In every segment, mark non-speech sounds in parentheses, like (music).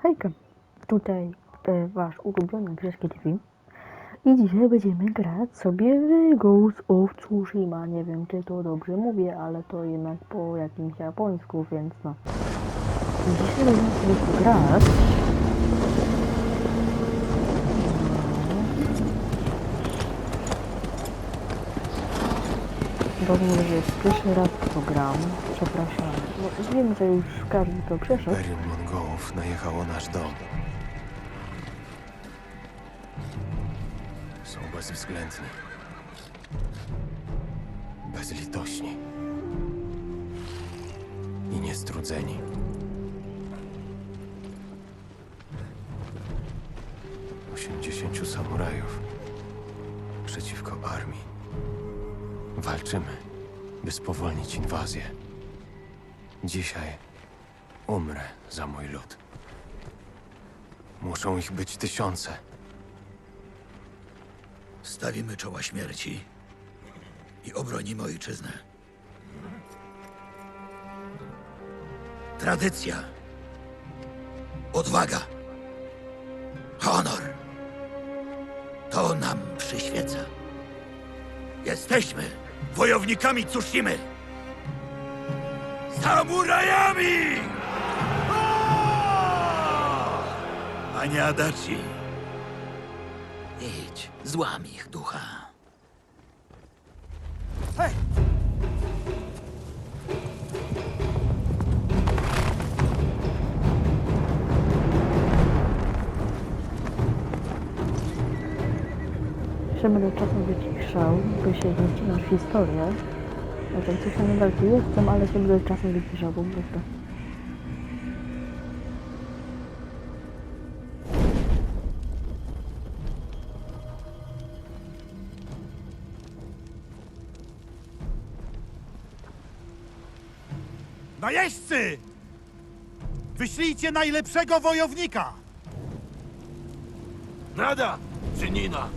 Hejka, tutaj e, wasz ulubiony Grzeszki TV i dzisiaj będziemy grać sobie w Ghost of Tsushima. Nie wiem, czy to dobrze mówię, ale to jednak po jakimś japońsku, więc no. Dzisiaj będziemy sobie grać. Dobrze, że jest pierwszy raz w to gram. Przepraszam. No, wiem, że już każdy to przeszedł. Imperium Mongołów najechało nasz dom. Są bezwzględni. Bezlitośni. I niestrudzeni. Osiemdziesięciu samurajów przeciwko armii. Walczymy, by spowolnić inwazję. Dzisiaj umrę za mój lud. Muszą ich być tysiące. Stawimy czoła śmierci i obronimy ojczyznę. Tradycja, odwaga, honor. To nam przyświeca. Jesteśmy wojownikami Tsushimy. Samurajami! Panie Adachi, idź, złam ich ducha. Jeszcze będę czasem wyciszał, by się w historię. Jak tam coś na walki jestem, ale się będę czasem wyciszał po prostu. Najeźdźcy! Wyślijcie najlepszego wojownika! Nada, Żynina.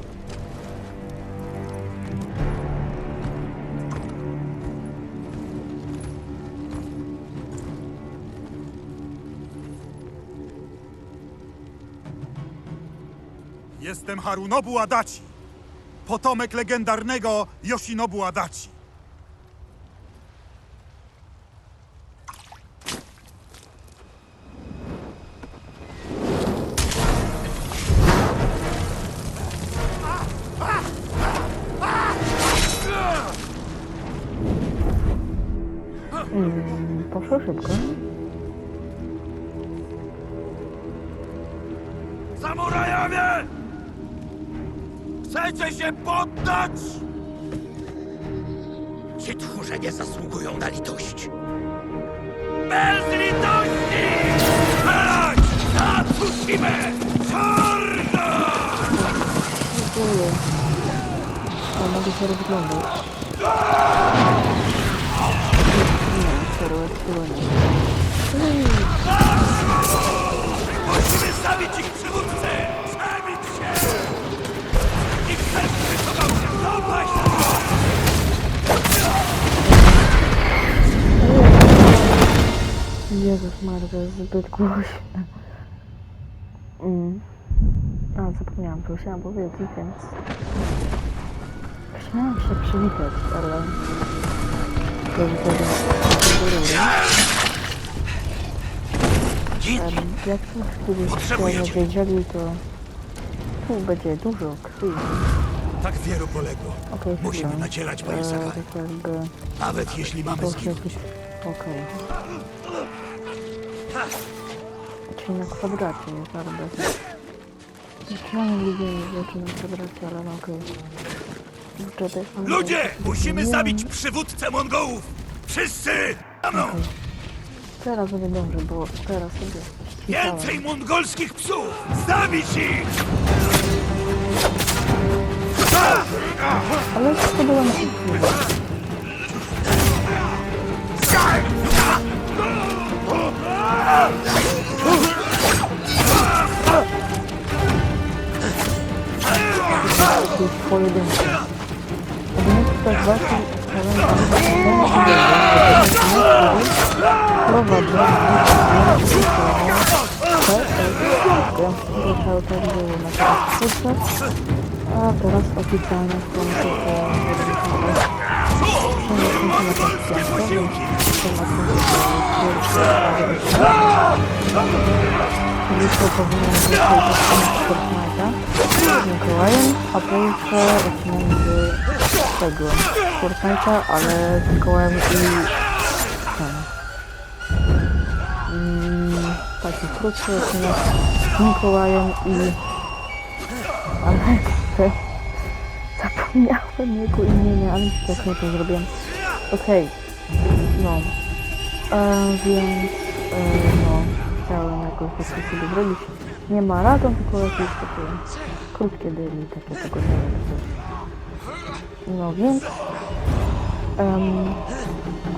Jestem Harunobu Adachi, potomek legendarnego Yoshinobu Adachi. Mogę się rozglądać. Nie, serio, odsyłanie. Musimy zabić ich przywódcę! Przebić się! Ich serc wycofał się! Dopaść na Jezus Maria, to jest zbyt głośne. Mm. A, zapomniałam, chciałam powiedzieć, więc... Chciałam się przywitać, ale... Do widzenia. Dziś Em, Jak nie cię. wiedzieli, to... Tu będzie dużo krwi. tak wielu poległo. Okej, Musimy chwilę. nacierać, panie E, tak jakby... Nawet jeśli mamy To zginąć. jakiś... Okej. Czyli na kwadracie jest arbet. Ja nie widziałem rzeczy na kwadracie, ale no okej. To jest- Ludzie! Musimy zabić przywódcę Mongołów! Wszyscy! Za mną! Teraz będzie dobrze, bo teraz sobie. Więcej mongolskich psów! Zabić ich! Ale to było na chwilę. Jakieś pojedyncze. согласен а раз официально Николаем, а поиска основной było na teraz czwórce. A teraz oficjalnie w końcu po 7 Jutro powinien być odcinek Fortnite'a z Mikołajem, a pojutrze odcinek z tego Fortnite'a, ale z Mikołajem i ten. Mm, taki krótszy odcinek z Mikołajem i... Ale te... (laughs) Zapomniałem jego imienia, ale też nie to zrobiłem. Okej, no. E, więc, e, no, chciałem jakoś tak sobie zrobić. Nie maraton, tylko jakieś takie krótkie dymi, takie tygodniowe coś. No więc, em,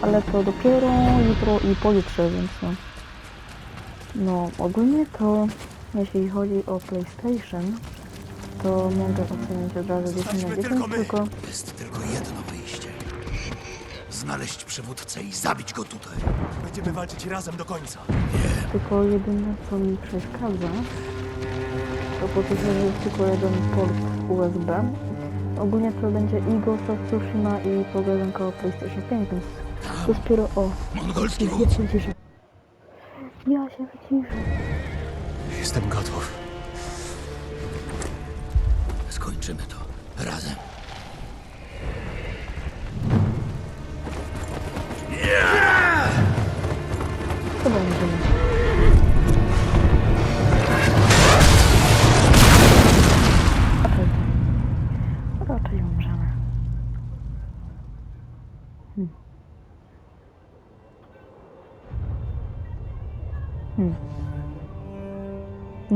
ale to dopiero jutro i pojutrze, więc no. No, ogólnie to, jeśli chodzi o PlayStation, to mogę ocenić od razu 10 na 10, tylko... Jest tylko jedno wyjście. Znaleźć przywódcę i zabić go tutaj. Będziemy walczyć razem do końca. Tylko jedyne co mi przeszkadza, to po prostu, że jest tylko jeden port USB. Ogólnie to będzie i Ghost of Tsushima i pogadanka o PlayStation 5, więc to dopiero o... Mongolski Ja się wyciszę. Ja się wyciszę. Jestem gotów. Skończymy to razem. To będziemy.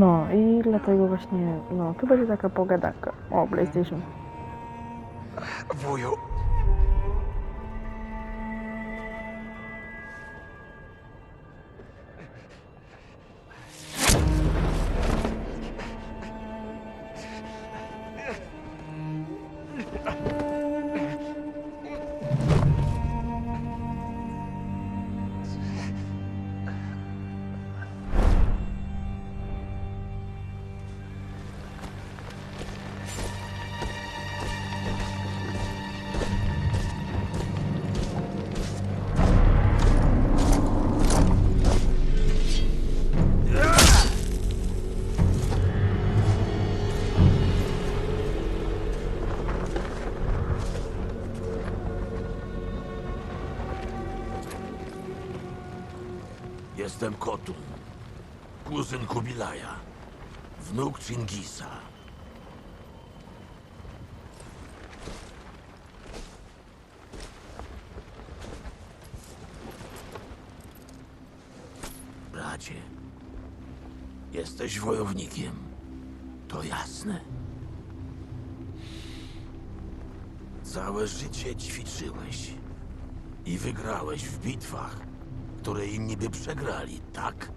No i dlatego właśnie, no tu będzie taka pogadanka o PlayStation. Wuju, Jestem Kotun. Kuzyn Kubilaja. Wnuk Chingisa. Bracie, jesteś wojownikiem. To jasne. Całe życie ćwiczyłeś i wygrałeś w bitwach, które inni by przegrali, tak?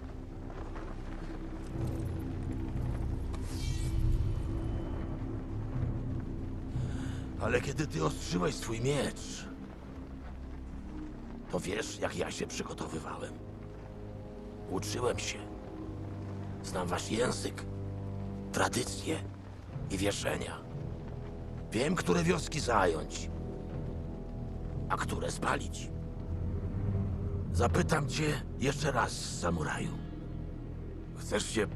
Ale kiedy ty ostrzyłeś swój miecz, to wiesz, jak ja się przygotowywałem. Uczyłem się. Znam wasz język, tradycje i wierzenia. Wiem, które wioski zająć, a które spalić. Zapytam cię jeszcze raz, samuraju. Chcesz się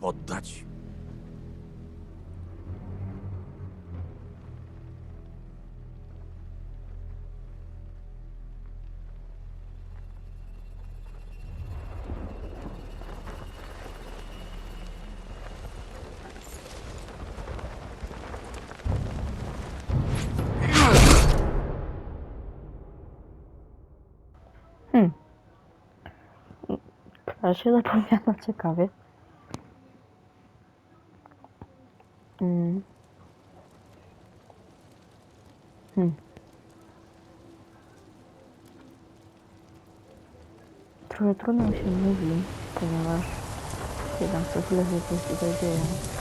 poddać? Ale się zapowiada (laughs) ciekawie. Mm. Hmm. Trochę trudno mi się mówi, ponieważ jednak co chwilę się coś tutaj dzieje.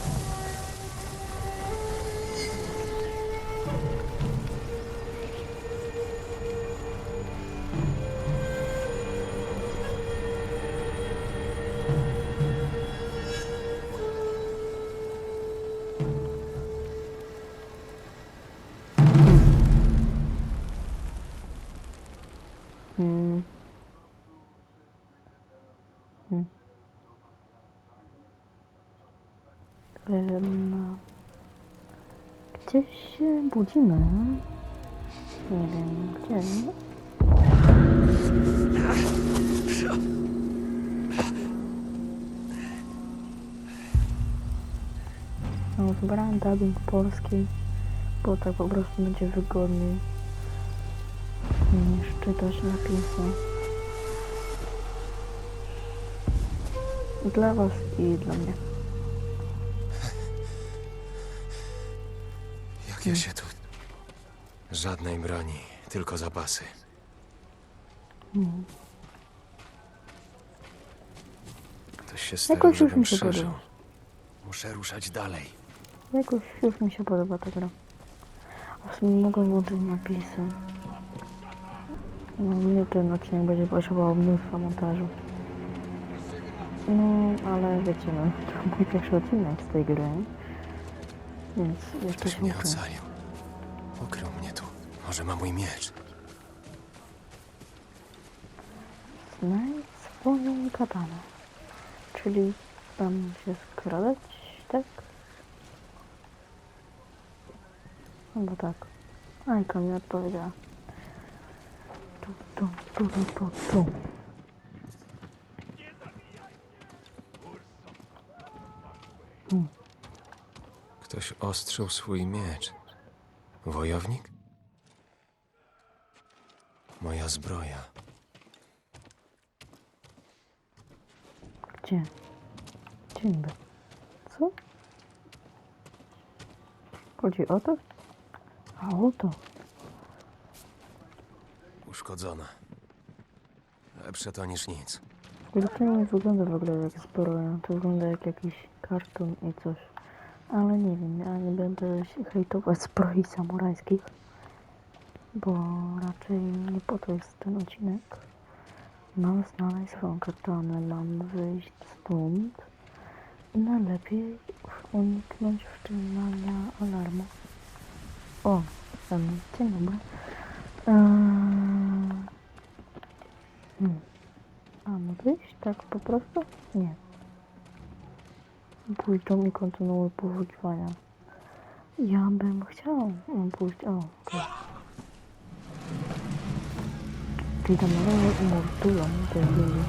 Gdzieś się budzimy. Nie wiem gdzie. No, wybrałem dubbing polski, bo tak po prostu będzie wygodniej niż czytać napisy. Dla was i dla mnie. Ja się tu... Żadnej broni, tylko zapasy. Ktoś się starał, Jakoś już żebym mi się przeżył. podoba. Muszę ruszać dalej. Jakoś już mi się podoba ta gra. A w sumie mogę włączyć napisy. No mnie ten odcinek będzie potrzebował mnóstwa montażu. No, ale wiecie, no, to mój pierwszy odcinek z tej gry. Więc jeszcze Ktoś mnie ocalił. Ukrył mnie tu. Może ma mój miecz. Znajdź swoją katanę. Czyli tam się skradać, tak? Chyba tak. Ajka mi odpowiedziała. Tu, tu, tu, tu, tu, tu. Ktoś ostrzył swój miecz. Wojownik? Moja zbroja. Gdzie? Gdzie niby? Co? Chodzi o to? A o to. Uszkodzona. Lepsze to niż nic. Ale to nie wygląda w ogóle jak zbroja. To wygląda jak jakiś karton i coś. Ale nie wiem, ja nie będę się hejtować zbroi samurajskich. Bo raczej nie po to jest ten odcinek. Mam znaleźć swoją katanę, mam wyjść stąd. I najlepiej uniknąć wszczynania alarmu. O, em, dzień dobry. Eee, hmm. A, no wyjść tak po prostu? Nie. Pójdź do mnie, kontynuuj poszukiwania. Ja bym chciał mm, pójść, o, okej. Witam, ale mordują te ludzi.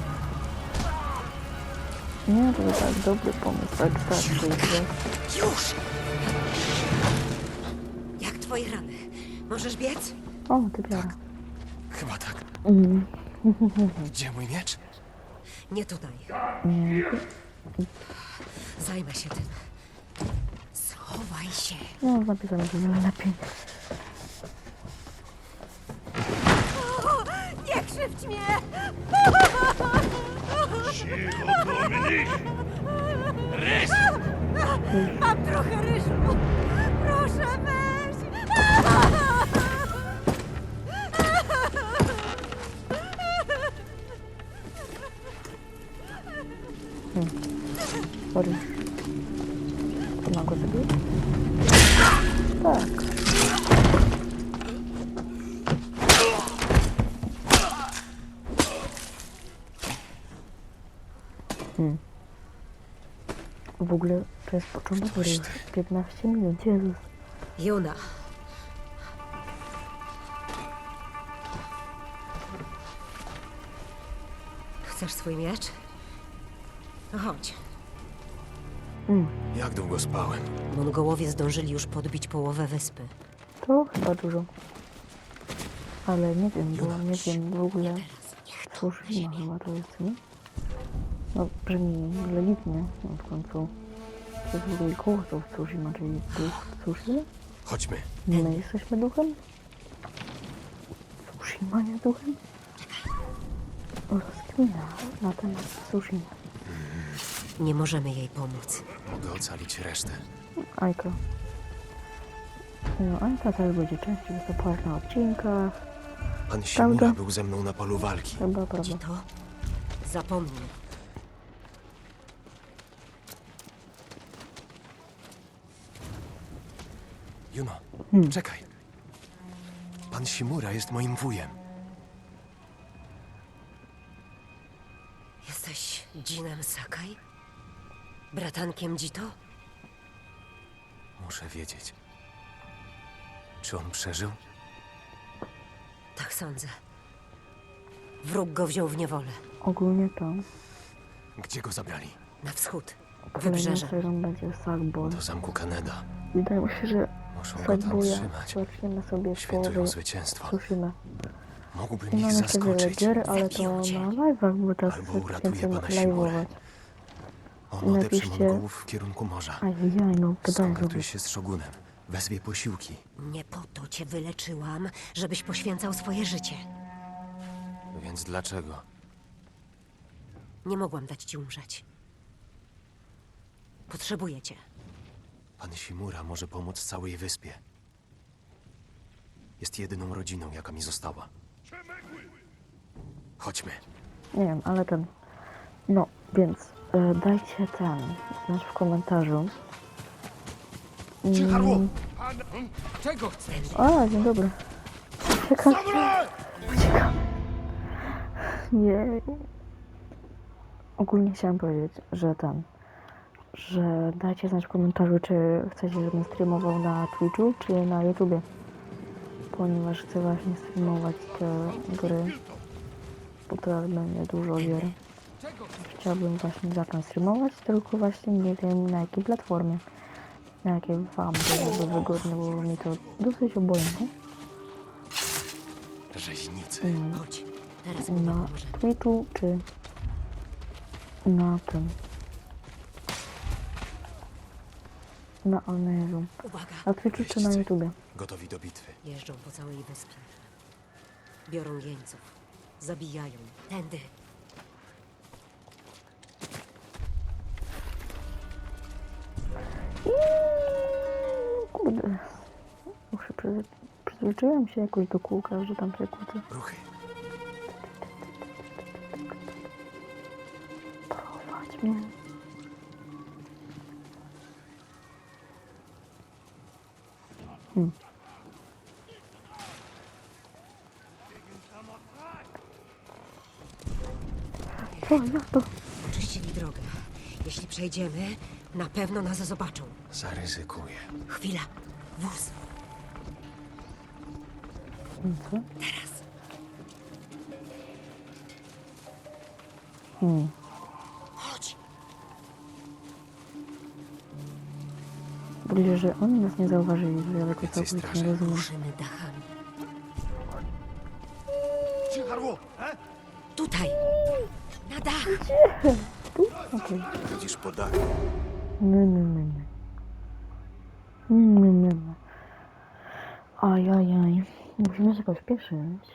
Nie, to jest tak dobry pomysł, tak starszy, że... Już! Jak twoje rany? Możesz biec? O, ty biorę. Chyba tak. Mm, Gdzie mój miecz? Nie tutaj. nie, Zajmę się tym. Schowaj się. no, napisałem, że lepiej. Nie krzywdź mnie! Cicho, Dominik! Rys! Mam trochę ryżu. Proszę weź! W ogóle to jest początek gry. 15 minut, Jezus. Juna. Chcesz swój miecz? No chodź. Jak długo spałem? Mongołowie zdążyli już podbić połowę wyspy. To chyba dużo. Ale nie wiem, bo nie wiem w ogóle. Tsushima chyba to jest, nie? No brzmi legitnie, no w końcu. To jest w ogóle kołosów Tsushima, czyli duch Tsushima? Chodźmy. My jesteśmy duchem? Tsushima jest duchem? Rozkmina na temat Tsushima. Nie możemy jej pomóc. Mogę ocalić resztę. Ajka. No, Ajka też będzie częściej występować na odcinkach. Pan Simura Prawda? był ze mną na polu walki. Chyba, prawda. Ci to? Zapomnij. Juno, Hmm. czekaj. Pan Simura jest moim wujem. Jesteś Jinem Sakai? Bratankiem Jito? Muszę wiedzieć. Czy on przeżył? Tak sądzę. Wróg go wziął w niewolę. Ogólnie to Gdzie go zabrali? Na wschód. kolejną Wybrzeże. serią będzie Sackboy. Do zamku Kaneda. Wydaje mi się, że Muszą go tam Sackboya trzymać. zaczniemy sobie Świętują zwycięstwo. Ich mamy wiele zaskoczyć. gier, ale to na live'ach, bo teraz Albo więcej pana live'ować. On odeprze Napiszcie- Mongołów w kierunku morza. Ajajaj, no Skontaktuje sobie. się z Shogunem. Wezwie posiłki. Nie po to cię wyleczyłam, żebyś poświęcał swoje życie. Więc dlaczego? Nie mogłam dać ci umrzeć. Potrzebuję cię. Pan Shimura może pomóc całej wyspie. Jest jedyną rodziną, jaka mi została. Chodźmy. Nie wiem, ale ten... No, więc e, dajcie ten, znać w komentarzu. Mm. Czego chcesz? A, dzień dobry. Uciekam. Uciekam. Nie. Ogólnie chciałam powiedzieć, że ten, że dajcie znać w komentarzu, czy chcecie, żebym streamował na Twitchu, czy na YouTubie. Ponieważ chcę właśnie streamować te gry, bo teraz będzie dużo gier. Chciałbym właśnie zacząć streamować, tylko właśnie nie wiem na jakiej platformie. Na jakiej wam byłoby wygodne, bo mi to dosyć obojętne. Rzeźnicy. Mm, Chodź. Teraz mi Na pomoże. Twitchu czy na tym. Na Alneju. Uwaga. Na Twitchu czy na. YouTubie. Gotowi do bitwy. Jeżdżą po całej wyspie. Biorą jeńców. Zabijają. Tędy. Kurde. Muszę przyzwy... przyzwyczaiłem się jakoś do kółka, że tam się kłócę. Ruchy. Prowadź mnie. Hmm. To? Oczyścili drogę. Jeśli przejdziemy, na pewno nas zobaczą. Zaryzykuję. Chwila. Wóz. Co? Teraz. Hmm. Bliżej, że oni nas nie zauważyli, że ja tego Więcej całkowicie nie rozumiem. Ruszymy dachami. Ciecharło! E? Tutaj. Na dach. Okej. Chodzisz po dachu. Nie, nie, nie, nie. Nie, nie, nie, nie. Ajajaj. Musimy się jakoś spieszyć.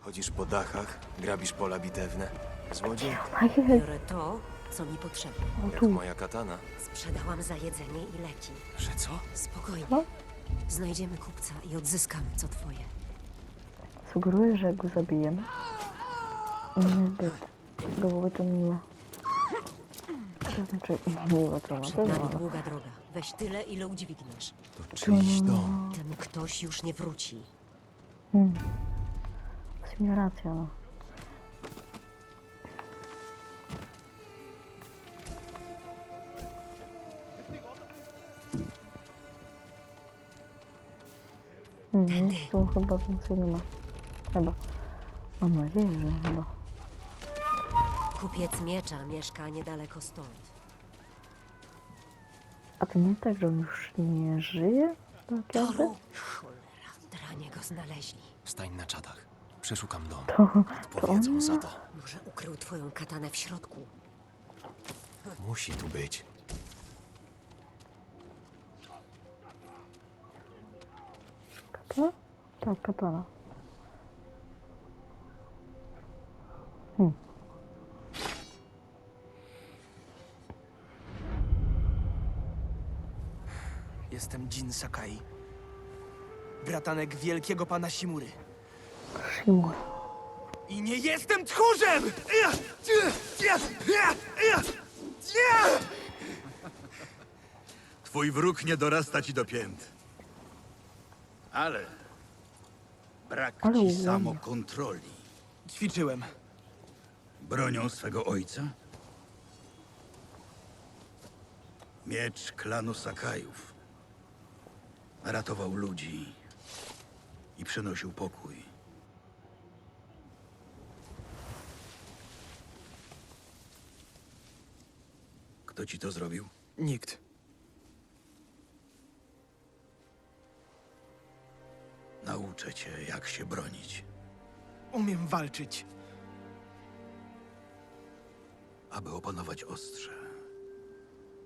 Chodzisz po dachach, grabisz pola bitewne. Złodziej, Ajajaj. Biorę to, co mi potrzebne. O jak tu. moja katana. Sprzedałam za jedzenie i leki. Że co? Spokojnie. Co? Znajdziemy kupca i odzyskamy co twoje. Sugeruję, że go zabijemy. Niezbyt. Byłoby to miłe. To znaczy, miłe to na Przed pewno, nami ale... długa droga. Weź tyle, ile udźwigniesz. To czyjś dom. Ten ktoś już nie wróci. Hmm. W sumie racja, no. Mhm, tu chyba więcej nie ma. Chyba. Mam nadzieję, że chyba. Kupiec miecza mieszka niedaleko stąd. A to nie tak, że on już nie żyje? Tak jakby? Toru! Cholera, dranie go znaleźli. Stań na czatach. Przeszukam dom. To, to on Powiedzą za to. Może ukrył twoją katanę w środku. Musi tu być. Tak, katana. Hmm. Jestem Jin Sakai. Bratanek wielkiego pana Simury. Shimura. I nie jestem tchórzem! Twój wróg nie dorasta ci do pięt. Ale brak Ale ci ładnie. samokontroli. Ćwiczyłem. Bronią swego ojca? Miecz klanu Sakajów. Ratował ludzi i przynosił pokój. Kto ci to zrobił? Nikt. Nauczę cię, jak się bronić. Umiem walczyć. Aby opanować ostrze,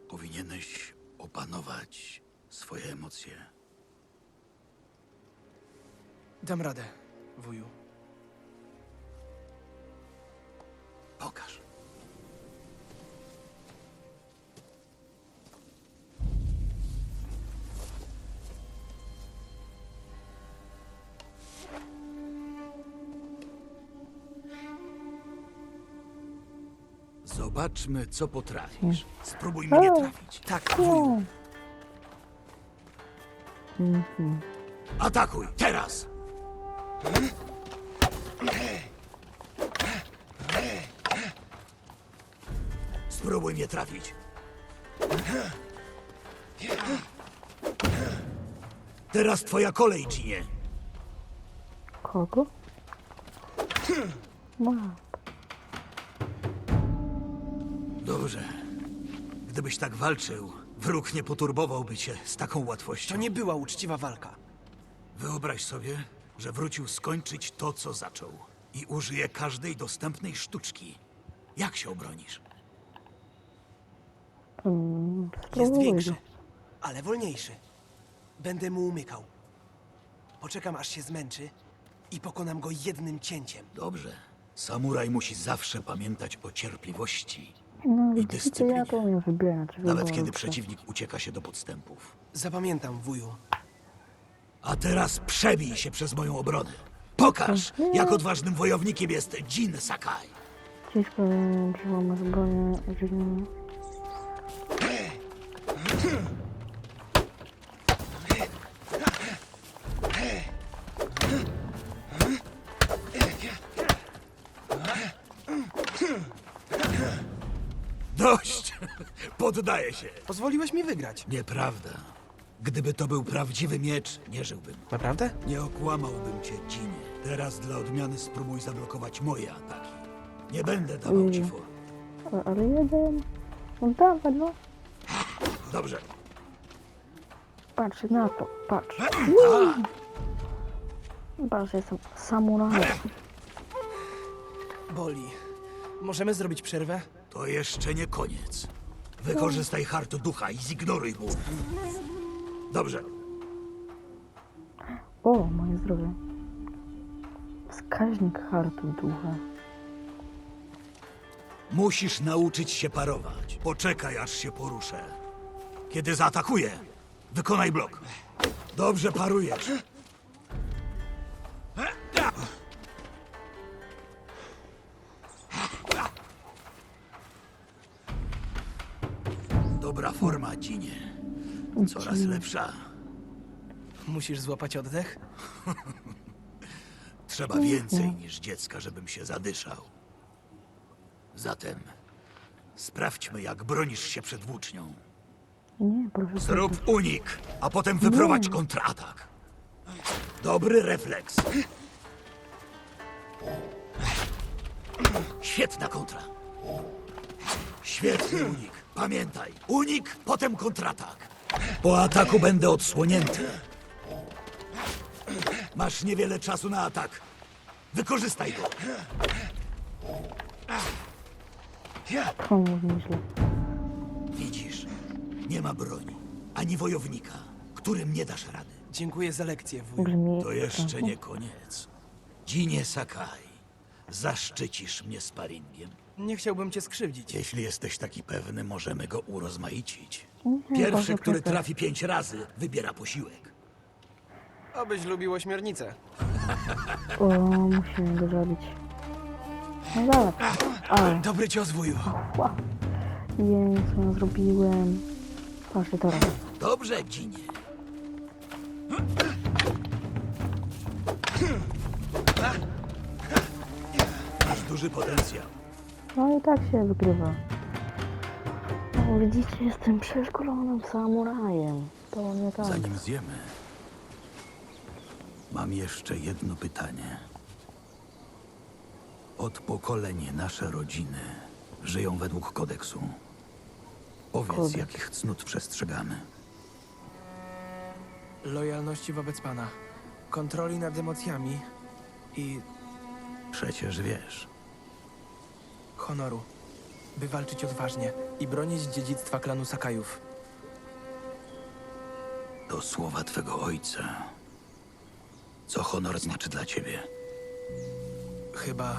powinieneś opanować swoje emocje. Dam radę, wuju. Pokaż. Zobaczmy, co potrafisz. Spróbuj mnie trafić. Tak, wuju. O, Atakuj, teraz! Spróbuj mnie trafić. Teraz twoja kolej, Ginie. kogo? Ma. Dobrze. Gdybyś tak walczył, wróg nie poturbowałby cię z taką To łatwością. nie była uczciwa walka. Wyobraź sobie, że wrócił skończyć to, co zaczął. I użyje każdej dostępnej sztuczki. Jak się obronisz? Mm, Jest większy, ale wolniejszy. Będę mu umykał. Poczekam, aż się zmęczy i pokonam go jednym cięciem. Dobrze. Samuraj musi zawsze pamiętać o cierpliwości, No i widzicie, dyscyplinie. ja to umiem wybierać. nawet kiedy przeciwnik ucieka się do podstępów. Zapamiętam, wuju. A teraz przebij się przez moją obronę. Pokaż, jak odważnym wojownikiem jest Jin Sakai. Ciężko wiem, przełamać bronię, jeżeli... Dość! Się. Pozwoliłeś mi wygrać. Nieprawda. Gdyby to był prawdziwy miecz, nie żyłbym. Naprawdę? Nie okłamałbym cię, Jinie. Teraz dla odmiany spróbuj zablokować moje ataki. Nie będę dawał ci for. Ale, ale jeden... No dawaj, no. Dobrze. Patrz na to, patrz. Patrz, jestem samurajem. Boli. Możemy zrobić przerwę? To jeszcze nie koniec. Wykorzystaj hartu ducha i zignoruj mu. Dobrze. O, moje zdrowie. Wskaźnik hartu ducha. Musisz nauczyć się parować. Poczekaj, aż się poruszę. Kiedy zaatakuję, wykonaj blok. Dobrze parujesz. Dobra forma, Dzinie. Coraz lepsza. Musisz złapać oddech? (laughs) Trzeba więcej niż dziecka, żebym się zadyszał. Zatem sprawdźmy, jak bronisz się przed włócznią. Nie, proszę. Zrób unik, a potem wyprowadź kontratak. Dobry refleks. Świetna kontra. Świetny unik. Pamiętaj, unik, potem kontratak. Po ataku będę odsłonięty. Masz niewiele czasu na atak. Wykorzystaj go. Nieźle. Widzisz, nie ma broni, ani wojownika, którym nie dasz rady. Dziękuję za lekcję. Brzmi... To jeszcze nie koniec. Dzinie Sakai, zaszczycisz mnie sparingiem. Nie chciałbym cię skrzywdzić. Jeśli jesteś taki pewny, możemy go urozmaicić. Pierwszy, który trafi pięć razy, wybiera posiłek. Abyś lubił ośmiornicę. O, musimy go zabić. No dobra. Ale, Dobry cios, wuju. co ja zrobiłem. Patrzcie teraz. Dobrze, Dzinie. Masz duży potencjał. No i tak się wygrywa. No, widzicie, jestem przeszkolonym samurajem. To nie tak. Zanim zjemy, Mam jeszcze jedno pytanie. Od pokoleń nasze rodziny żyją według kodeksu. Powiedz, Kodeks. jakich cnót przestrzegamy. Lojalności wobec pana, kontroli nad emocjami i Przecież wiesz. Honoru. By walczyć odważnie i bronić dziedzictwa klanu Sakajów. To słowa twego ojca. Co honor znaczy dla ciebie? Chyba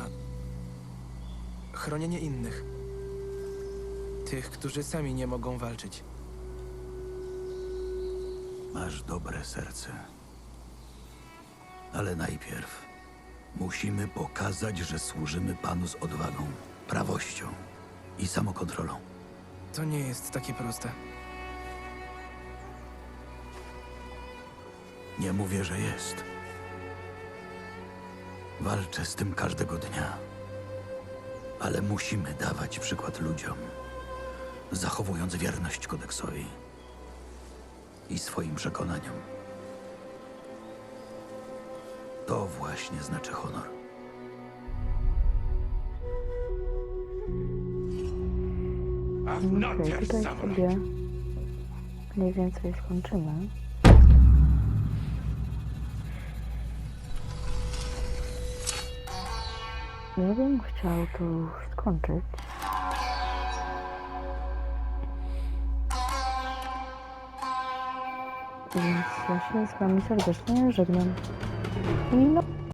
chronienie innych. Tych, którzy sami nie mogą walczyć. Masz dobre serce. Ale najpierw musimy pokazać, że służymy panu z odwagą, prawością i samokontrolą. To nie jest takie proste. Nie mówię, że jest. Walczę z tym każdego dnia. Ale musimy dawać przykład ludziom, zachowując wierność kodeksowi i swoim przekonaniom. To właśnie znaczy honor. Okej, tutaj sobie mniej więcej skończymy. Ja bym chciał to skończyć. Więc ja się z wami serdecznie żegnam. I no,